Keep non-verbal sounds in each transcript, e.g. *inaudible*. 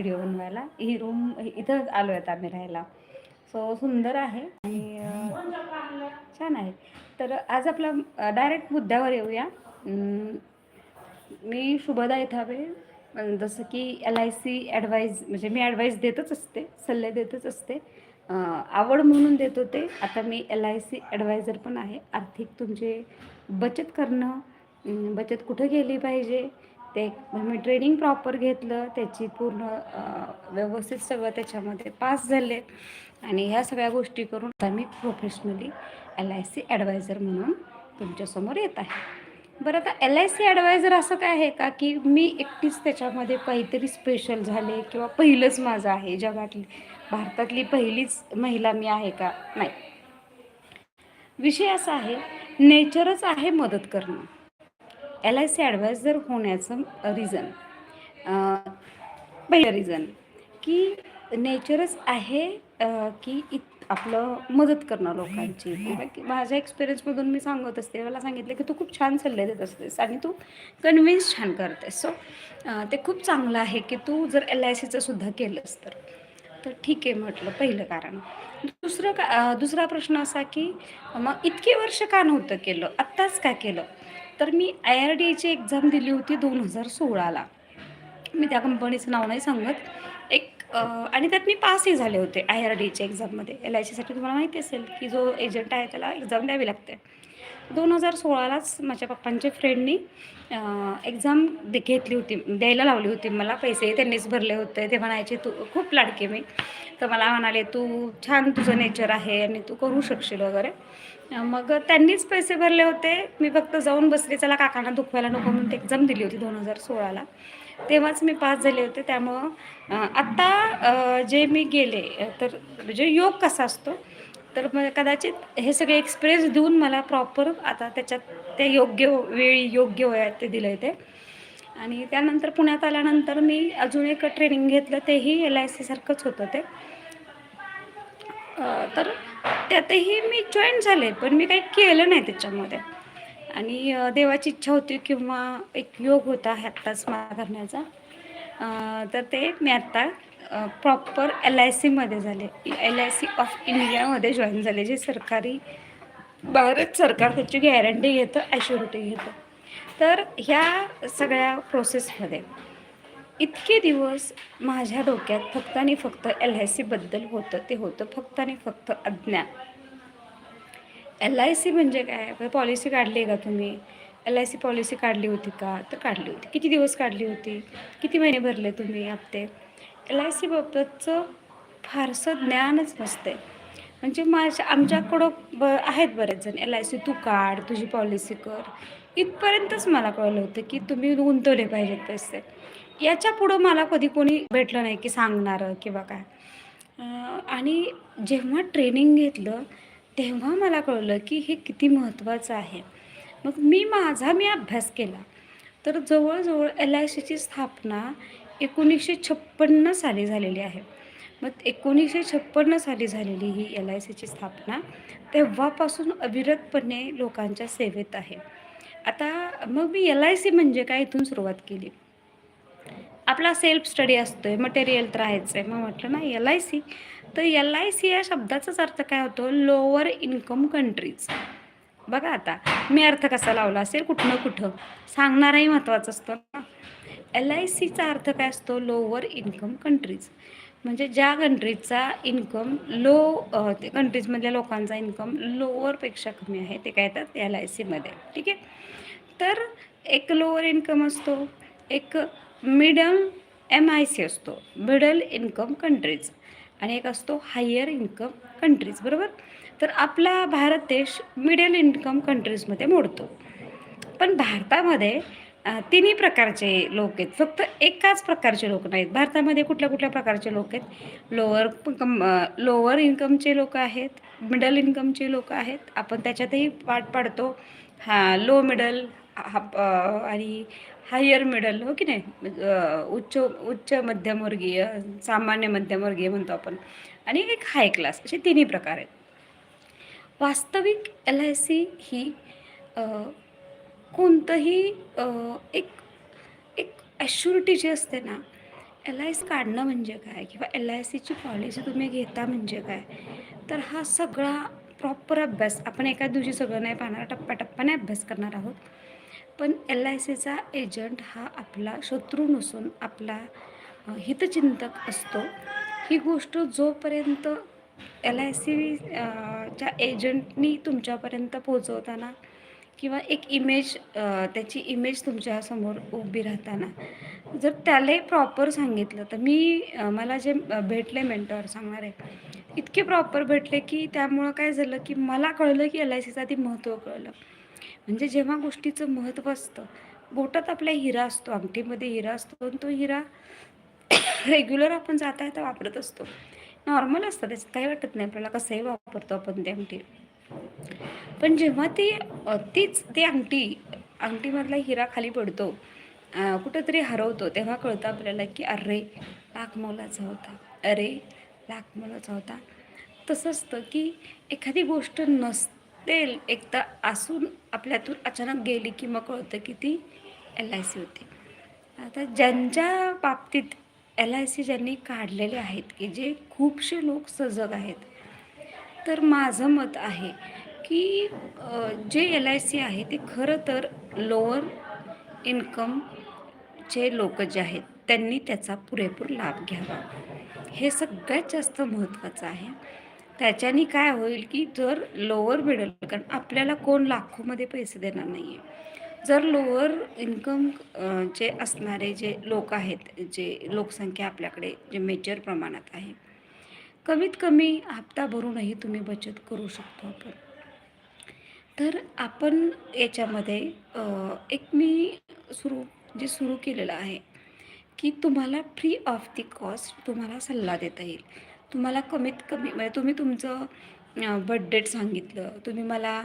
Video बनवायला. ही room इथं आलो आहेत आम्ही राहायला. सो सुंदर आहे. आणि छान आहे. तर आज आपला डायरेक्ट मुद्द्यावर येऊया. मी शुभदा इथावे जसं की एल आय सी ॲडवाईज म्हणजे मी ॲडवाईस देतच असते सल्ले देतच असते. आवड म्हणून देत होते. आता मी एल आय सी ॲडवायझर पण आहे. आर्थिक तुमचे बचत करणं बचत कुठं केली पाहिजे? ते मी ट्रेनिंग प्रॉपर घेतलं त्याची पूर्ण व्यवस्थित सगळं त्याच्यामध्ये पास झाले. आणि ह्या सगळ्या गोष्टी करून आता मी professionally L I C adviser म्हणून तुमच्यासमोर येत आहे. बरं आता एल आय सी ॲडवायझर असं काय आहे का की मी एकटीच त्याच्यामध्ये काहीतरी स्पेशल झाले किंवा पहिलंच माझं आहे? जगातली भारतातली पहिलीच महिला मी आहे का? नाही. विषय असा आहे नेचरच आहे मदत करणं. एल आय सी ॲडवायझर होण्याचं रिझन पहिलं रिझन की नेचरच आहे की इत आपलं मदत करणं लोकांची. किंवा की माझ्या एक्सपिरियन्समधून मी सांगत असते मला सांगितलं की तू खूप छान सल्ले देत असतेस आणि तू कन्व्हिन्स छान करतेस. सो ते खूप चांगलं आहे की तू जर एल आय सीचं सुद्धा केलंस तर. तर ठीक आहे म्हटलं पहिलं कारण. दुसरं का दुसरा प्रश्न असा की मग इतकी वर्ष का नव्हतं केलं? आत्ताच का केलं? तर मी आय आर डी एची एक्झाम दिली होती दोन हजार सोळाला. मी त्या कंपनीचं नाव नाही सांगत. एक आणि त्यात मी पासही झाले होते आय आर डी एच्या एक्झाममध्ये एल आय सीसाठी तुम्हाला माहिती असेल की जो एजंट आहे त्याला एक्झाम द्यावी लागते. दोन हजार सोळालाच माझ्या पप्पांच्या फ्रेंडनी एक्झाम घेतली होती द्यायला लावली होती. मला पैसे त्यांनीच भरले होते. ते म्हणायचे तू खूप लाडके मी. तर मला म्हणाले तू छान तुझं नेचर आहे आणि तू करू शकशील वगैरे. मग त्यांनीच पैसे भरले होते. मी फक्त जाऊन बसले चला काकांना दुखवायला नको म्हणून एक्झाम दिली होती दोन हजार सोळाला. तेव्हाच मी पास झाले होते. त्यामुळं आत्ता जे मी गेले तर म्हणजे योग कसा असतो? तर मग कदाचित हे सगळे एक्सप्रेस देऊन मला प्रॉपर आता त्याच्यात ते योग्य वेळी योग्य वयात ते दिलं आहे ते. आणि त्यानंतर पुण्यात आल्यानंतर मी अजून एक ट्रेनिंग घेतलं तेही एल आय सीसारखंच होतं ते. तर त्यातही मी जॉईन झाले पण मी काही केलं नाही त्याच्यामध्ये. आणि देवाची इच्छा होती किंवा एक योग होता आत्ताच मला करण्याचा तर ते मी आत्ता प्रॉपर एल आय सीमध्ये झाले. एल आय सी ऑफ इंडियामध्ये जॉईन झाले. जे सरकारी भारत सरकार त्याची गॅरंटी घेतं ॲश्युरिटी घेतं. तर ह्या सगळ्या प्रोसेसमध्ये इतके दिवस माझ्या डोक्यात फक्त आणि फक्त एल आय सीबद्दल होतं ते होतं फक्त आणि फक्त अज्ञान. एल आय सी म्हणजे काय? पॉलिसी काढली आहे का तुम्ही? एल आय सी पॉलिसी काढली होती का? तर काढली होती. किती दिवस काढली होती? किती महिने भरले तुम्ही हप्ते? एल आय सीबाबतचं फारसं ज्ञानच नसते म्हणजे माझ्या आमच्याकडं ब आहेत बरेच जण. एल आय सी तू काढ तुझी पॉलिसी कर. इथपर्यंतच मला कळलं होतं की तुम्ही गुंतवले पाहिजेत पैसे. याच्या पुढं मला कधी कोणी भेटलं नाही की सांगणारं किंवा काय. आणि जेव्हा ट्रेनिंग घेतलं तेव्हा मला कळलं की हे किती महत्त्वाचं आहे. मग मी माझा मी अभ्यास केला. तर जवळजवळ एल आय सीची स्थापना एकोणीसशे छप्पन्न साली झालेली आहे. मग एकोणीसशे छप्पन्न साली झालेली ही एल आय सीची स्थापना तेव्हापासून अविरतपणे लोकांच्या सेवेत आहे. आता मग मी एल आय सी म्हणजे काय इथून सुरुवात केली? आपला सेल्फ स्टडी असतोय मटेरियल तर आहेच आहे मग म्हटलं ना एल आय सी तर एल आय सी या शब्दाचाच अर्थ काय होतो? लोअर इन्कम कंट्रीज बघा आता मी अर्थ कसा लावला असेल? कुठनं कुठं. सांगणाराही महत्त्वाचं असतं ना. एल आय सीचा अर्थ काय असतो? लोअर इन्कम कंट्रीज म्हणजे ज्या कंट्रीजचा इन्कम लो ते कंट्रीजमधल्या लोकांचा इन्कम लोअरपेक्षा कमी आहे ते काय येतात? एल आय सीमध्ये ठीक आहे? तर एक लोअर इन्कम असतो एक मिडम एम आय सी असतो मिडल इन्कम कंट्रीज आणि एक असतो हायर इन्कम कंट्रीज बरोबर? तर आपला भारत देश मिडल इन्कम कंट्रीजमध्ये मोडतो. पण भारतामध्ये तिन्ही प्रकारचे लोक आहेत. फक्त एकाच प्रकारचे लोक नाहीत. भारतामध्ये कुठल्या कुठल्या प्रकारचे लोक आहेत? लोअर कम लोअर इन्कमचे लोक आहेत. मिडल इन्कमचे लोक आहेत. आपण त्याच्यातही पाठ पाडतो. हा लो मिडल हा आणि हायर मिडल हो की नाही? उच्च उच्च मध्यमवर्गीय सामान्य मध्यमवर्गीय म्हणतो आपण. आणि एक हाय क्लास असे तिन्ही प्रकार आहेत. वास्तविक एल आय सी ही कोणतंही एक एक ॲश्युरिटी जी असते ना एल आय सी काढणं म्हणजे काय? किंवा एल आय सीची पॉलिसी तुम्ही घेता म्हणजे काय? तर हा सगळा प्रॉपर अभ्यास आपण एका दिवशी सगळं नाही पाहणार टप्प्याटप्प्याने अभ्यास करणार आहोत. पण एल आय सीचा एजंट हा आपला शत्रू नसून आपला हितचिंतक असतो. ही गोष्ट जोपर्यंत एल आय सी च्या एजंटनी तुमच्यापर्यंत पोचवताना किंवा एक इमेज त्याची इमेज तुमच्यासमोर उभी राहताना. जर त्यालाही प्रॉपर सांगितलं तर मी मला जे भेटले मेंटॉर सांगणार आहे इतके प्रॉपर भेटले की त्यामुळं काय झालं की मला कळलं की एल आय सीचं आधी महत्त्व कळलं. म्हणजे जेव्हा गोष्टीचं महत्त्व असतं बोटात आपल्या हिरा असतो अंगठीमध्ये हिरा असतो आणि तो हिरा *coughs* रेग्युलर आपण जाता येता वापरत असतो. नॉर्मल असतं त्याच्यात काही वाटत नाही आपल्याला कसंही वापरतो आपण ते अंगठी. पण जेव्हा ती तीच ती अंगठी अंगठीमधला हिरा खाली पडतो कुठंतरी हरवतो तेव्हा कळतं आपल्याला की अरे लाखमोलाचा होता. अरे लाखमोलाचा होता. तसं असतं की एखादी गोष्ट नसतेल एकदा असून आपल्यातून अचानक गेली की मग कळतं की ती एल आय सी होती. आता ज्यांच्या बाबतीत एल आय सी ज्यांनी काढलेले आहेत की जे खूपसे लोक सजग आहेत तर माझं मत आहे की जे एल आय सी आहे ते खरं तर लोअर इन्कमचे लोक जे आहेत त्यांनी त्याचा पुरेपूर लाभ घ्यावा. हे सगळ्यात जास्त महत्त्वाचं आहे. त्याच्याने काय होईल की जर लोअर मिडल कारण आपल्याला कोण लाखोमध्ये पैसे देणार नाही आहे जर लोअर इन्कम जे असणारे जे लोक आहेत जे लोकसंख्या आपल्याकडे जे मेजर प्रमाणात आहे कमीत कमी हप्ता भरूनही तुम्ही बचत करू शकतो आपण. तर आपण याच्यामध्ये एक मी सुरू जे सुरू केलेलं आहे की तुम्हाला फ्री ऑफ दी कॉस्ट तुम्हाला सल्ला देता येईल. तुम्हाला कमीत कमी म्हणजे तुम्ही तुमचं बर्थडेट सांगितलं. तुम्ही मला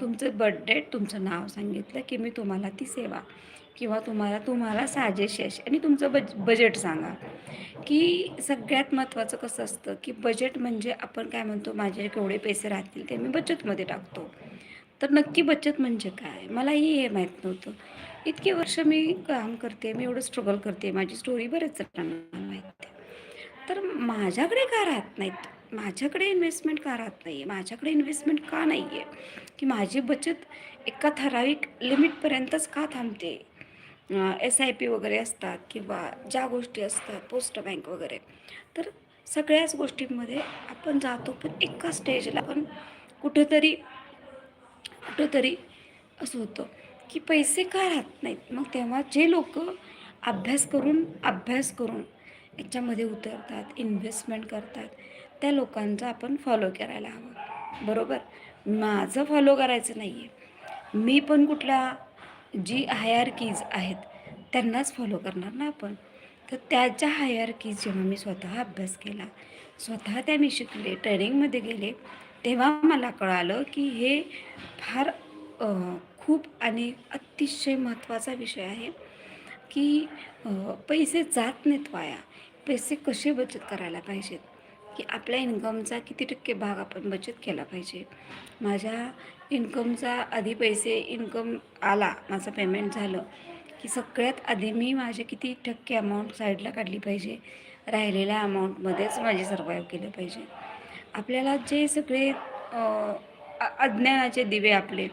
तुमचं बर्थडेट तुमचं नाव सांगितलं की मी तुम्हाला ती सेवा किंवा तुम्हाला तुम्हाला साजेशेश आणि तुमचं बज बजेट सांगा. की सगळ्यात महत्त्वाचं कसं असतं की बजेट म्हणजे आपण काय म्हणतो माझे केवढे पैसे राहतील ते मी बचतमध्ये टाकतो. तर नक्की बचत म्हणजे काय? मलाही हे माहीत नव्हतं. इतके वर्ष मी काम करते मी एवढं स्ट्रगल करते माझी स्टोरी बरेच जणांना माहीत आहे. तर माझ्याकडे का राहत नाहीत? माझ्याकडे इन्व्हेस्टमेंट का राहत नाही आहे माझ्याकडे इन्व्हेस्टमेंट का नाही आहे की माझी बचत एका ठराविक लिमिटपर्यंतच का थांबते? एस आय पी वगैरे असतात किंवा ज्या गोष्टी असतात पोस्ट बँक वगैरे. तर सगळ्याच गोष्टींमध्ये आपण जातो पण एका स्टेजला पण कुठेतरी कुठंतरी असं होतं की पैसे का राहत नाहीत? मग तेव्हा जे लोक अभ्यास करून अभ्यास करून याच्यामध्ये उतरतात इन्व्हेस्टमेंट करतात त्या लोकांचा आपण फॉलो करायला हवं. बरोबर? माझं फॉलो करायचं नाही आहे मी पण कुठल्या जी हायर कीज आहेत त्यांनाच फॉलो करणार ना आपण? तर त्याच्या हायर कीज जेव्हा मी स्वतः अभ्यास केला स्वतः त्या मी शिकले ट्रेनिंगमध्ये गेले तेव्हा मला कळालं की हे फार खूप आणि अतिशय महत्त्वाचा विषय आहे की पैसे जात नाहीत वाया. पैसे कसे बचत करायला पाहिजेत? की आपल्या इन्कमचा किती टक्के भाग आपण बचत केला पाहिजे. माझ्या इन्कमचा आधी पैसे इन्कम आला माझं पेमेंट झालं की सगळ्यात आधी मी माझे किती टक्के अमाऊंट साईडला काढली पाहिजे राहिलेल्या अमाऊंटमध्येच माझे सर्वाईव्ह केलं पाहिजे. आपल्याला जे सगळे अज्ञानाचे दिवे आपले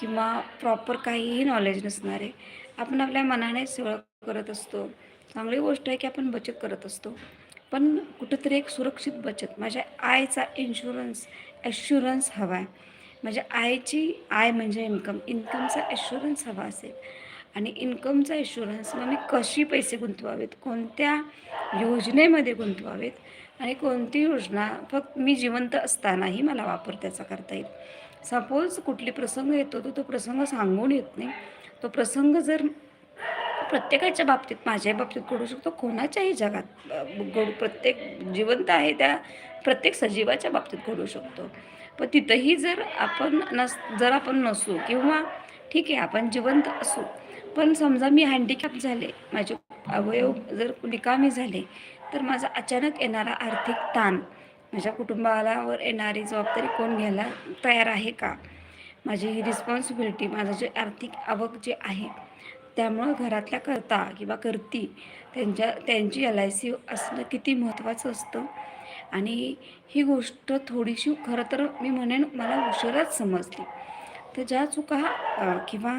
किंवा प्रॉपर काहीही नॉलेज नसणारे आपण आपल्या मनाने सगळं करत असतो. चांगली गोष्ट आहे की आपण बचत करत असतो. पण कुठंतरी एक सुरक्षित बचत माझ्या आयचा इन्शुरन्स ॲश्युरन्स हवा आहे. माझ्या आयची आय म्हणजे इन्कम इन्कमचा ॲश्युरन्स हवा असेल. आणि इन्कमचा इन्शुरन्स मग मी कशी पैसे गुंतवावेत? कोणत्या योजनेमध्ये गुंतवावेत? आणि कोणती योजना फक्त मी जिवंत असतानाही मला वापर त्याचा करता येईल? सपोज कुठली प्रसंग येतो तर तो प्रसंग सांगून येत नाही. तो प्रसंग जर प्रत्येकाच्या बाबतीत माझ्या बाबतीत घडू शकतो. कोणाच्याही जगात घडू प्रत्येक जिवंत आहे त्या प्रत्येक सजीवाच्या बाबतीत घडू शकतो. पण तिथंही जर आपण नस जर आपण नसू किंवा ठीक आहे आपण जिवंत असू पण समजा मी हँडिकॅप झाले माझे अवयव जर निकामी झाले तर माझा अचानक येणारा आर्थिक ताण माझ्या कुटुंबालावर येणारी जबाबदारी कोण घ्यायला तयार आहे का? माझी ही रिस्पॉन्सिबिलिटी माझं जे आर्थिक आवक जे आहे त्यामुळं घरातल्या करता किंवा करती त्यांच्या त्यांची एल आय सी असणं किती महत्त्वाचं असतं. आणि ही गोष्ट थोडीशी खरं तर मी म्हणेन मला उशिराच समजली. तर ज्या चुका किंवा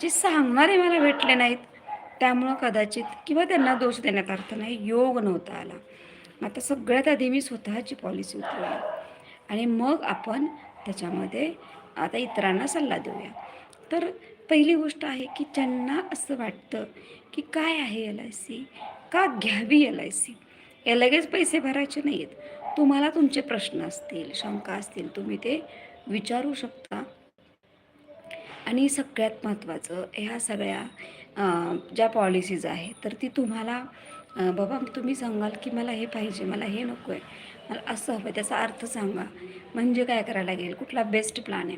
जे सांगणारे मला भेटले नाहीत त्यामुळं कदाचित किंवा त्यांना दोष देण्यात अर्थ नाही योग नव्हता आला. आता सगळ्यात आधी मी स्वतःची पॉलिसी उतरवली. आणि मग आपण त्याच्यामध्ये आता इतरांना सल्ला देऊया. तर पहिली गोष्ट आहे की ज्यांना असं वाटतं की काय आहे एल आय सी का घ्यावी एल आय सी या लगेच पैसे भरायचे नाही आहेत तुम्हाला तुमचे प्रश्न असतील शंका असतील तुम्ही ते विचारू शकता. आणि सगळ्यात महत्त्वाचं ह्या सगळ्या ज्या पॉलिसीज आहेत तर ती तुम्हाला बाबा तुम्ही सांगाल की मला हे पाहिजे मला हे नको आहे मला असं हवं आहे त्याचा अर्थ सांगा. म्हणजे काय करायला लागेल? कुठला बेस्ट प्लॅन आहे?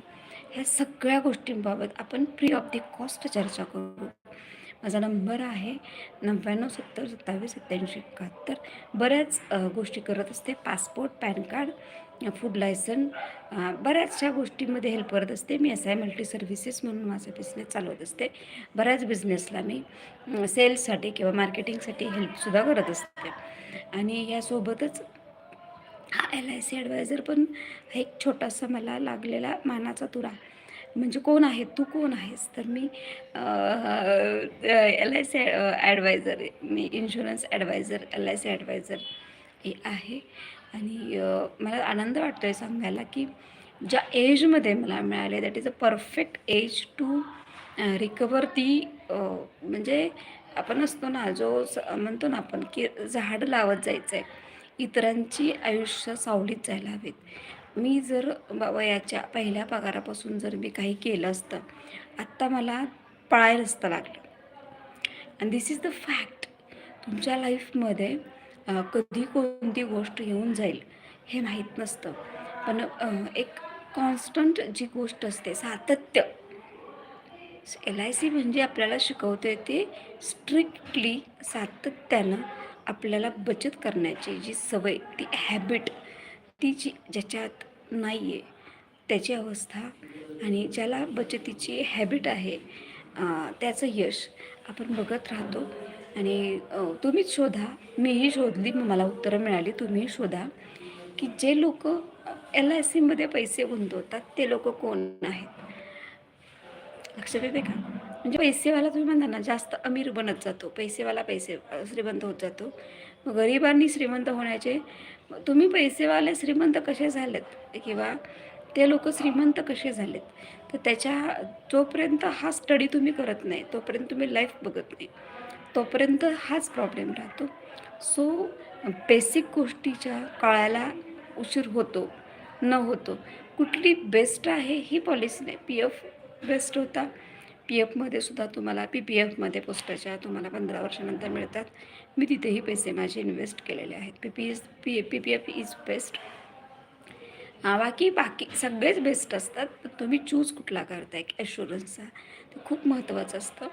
ह्या सगळ्या गोष्टींबाबत आपण फ्री ऑफ दी कॉस्ट चर्चा करू. माझा नंबर आहे नव्याण्णव सत्तर सत्तावीस सत्याऐंशी एकाहत्तर. बऱ्याच गोष्टी करत असते. Passport PAN card food licence बऱ्याचशा गोष्टींमध्ये हेल्प करत असते. मी एस आय मल्टी सर्व्हिसेस म्हणून माझा बिझनेस चालवत असते. बऱ्याच बिझनेसला मी सेल्ससाठी किंवा मार्केटिंगसाठी हेल्पसुद्धा करत असते. आणि यासोबतच हा एल आय सी ॲडवायझर पण एक छोटासा मला लागलेला मानाचा तुरा. म्हणजे कोण आहे? तू कोण आहेस? तर मी L I C adviser me insurance adviser L I C adviser हे आहे. आणि मला आनंद वाटतो आहे सांगायला की ज्या एजमध्ये मला मिळाले that is a perfect age to recover ती म्हणजे आपण असतो ना जो स- म्हणतो ना आपण की झाड लावत जायचं आहे इतरांची आयुष्य सावलीत जायला हवेत. मी जर वयाच्या पहिल्या पगारापासून जर मी काही केलं असतं आत्ता मला पळायला असतं लागलं. And this is the fact तुमच्या लाईफमध्ये कधी कोणती गोष्ट येऊन जाईल हे माहीत नसतं. पण एक कॉन्स्टंट जी गोष्ट असते सातत्य. एल आय सी म्हणजे आपल्याला शिकवते ते स्ट्रिक्टली सातत्यानं आपल्याला बचत करण्याची जी सवय ती हॅबिट ती जी ज्याच्यात नाही आहे त्याची अवस्था आणि ज्याला बचतीची हॅबिट आहे त्याचं यश आपण बघत राहतो. आणि तुम्हीच शोधा. मीही शोधली मला उत्तरं मिळाली. तुम्ही शोधा की जे लोक एल आय सीमध्ये पैसे गुंतवतात ते लोक कोण आहेत? लक्षात येते का? म्हणजे पैसेवाला तुम्ही म्हणता ना जास्त अमीर बनत जातो. पैसेवाला पैसे श्रीमंत होत जातो. मग गरिबांनी श्रीमंत होण्याचे तुम्ही पैसेवाले श्रीमंत कसे झालेत? किंवा ते लोक श्रीमंत कसे झालेत? तर त्याच्या जोपर्यंत हा स्टडी तुम्ही करत नाही तोपर्यंत तुम्ही लाईफ बघत नाही. तोपर्यंत हाच प्रॉब्लेम राहतो. सो बेसिक गोष्टीच्या कळायला उशीर होतो न होतो. कुठली बेस्ट आहे ही पॉलिसी नाही. पी एफ बेस्ट होता. पी एफमध्ये सुद्धा तुम्हाला पी पी एफमध्ये पोस्टाच्या तुम्हाला पंधरा वर्षानंतर मिळतात. मी तिथेही पैसे माझे इन्व्हेस्ट केलेले आहेत. P P S P P P F is best हा बाकी बाकी सगळेच बेस्ट असतात. पण तुम्ही चूज कुठला करताय ॲश्युरन्सचा ते खूप महत्त्वाचं असतं.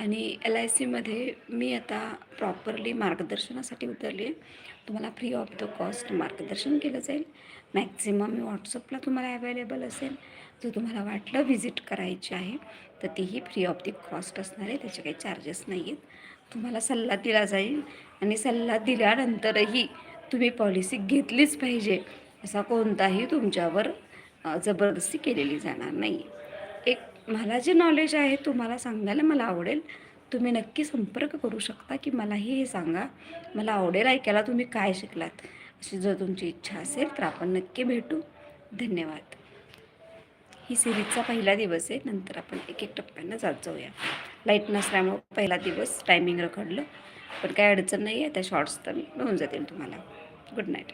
आणि एल आय सीमध्ये मी आता प्रॉपरली मार्गदर्शनासाठी उतरली आहे. तुम्हाला फ्री ऑफ द कॉस्ट मार्गदर्शन केलं जाईल. मॅक्झिमम मी व्हॉट्सअपला तुम्हाला अवेलेबल असेल. जर तुम्हाला वाटलं व्हिजिट करायची आहे तर तीही फ्री ऑफ दी कॉस्ट असणार आहे त्याचे काही चार्जेस नाही आहेत. तुम्हाला सल्ला दिला जाईल आणि सल्ला दिल्यानंतरही तुम्ही पॉलिसी घेतलीच पाहिजे असा कोणताही तुमच्यावर जबरदस्ती केलेली जाणार नाही. एक मला जे नॉलेज आहे तुम्हाला सांगायला मला आवडेल. तुम्ही नक्की संपर्क करू शकता की मलाही हे सांगा. मला आवडेल ऐकायला तुम्ही काय शिकलात अशी जर तुमची इच्छा असेल तर आपण नक्की भेटू. धन्यवाद. ही सिरीजचा पहिला दिवस आहे. नंतर आपण एक एक टप्प्यानं जात जाऊया. लाइट नसल्यामुळं पहिला दिवस टायमिंग रखडलं. पण काही अडचण नाही आहे त्या शॉर्ट्स तर होऊन जातील तुम्हाला. Good night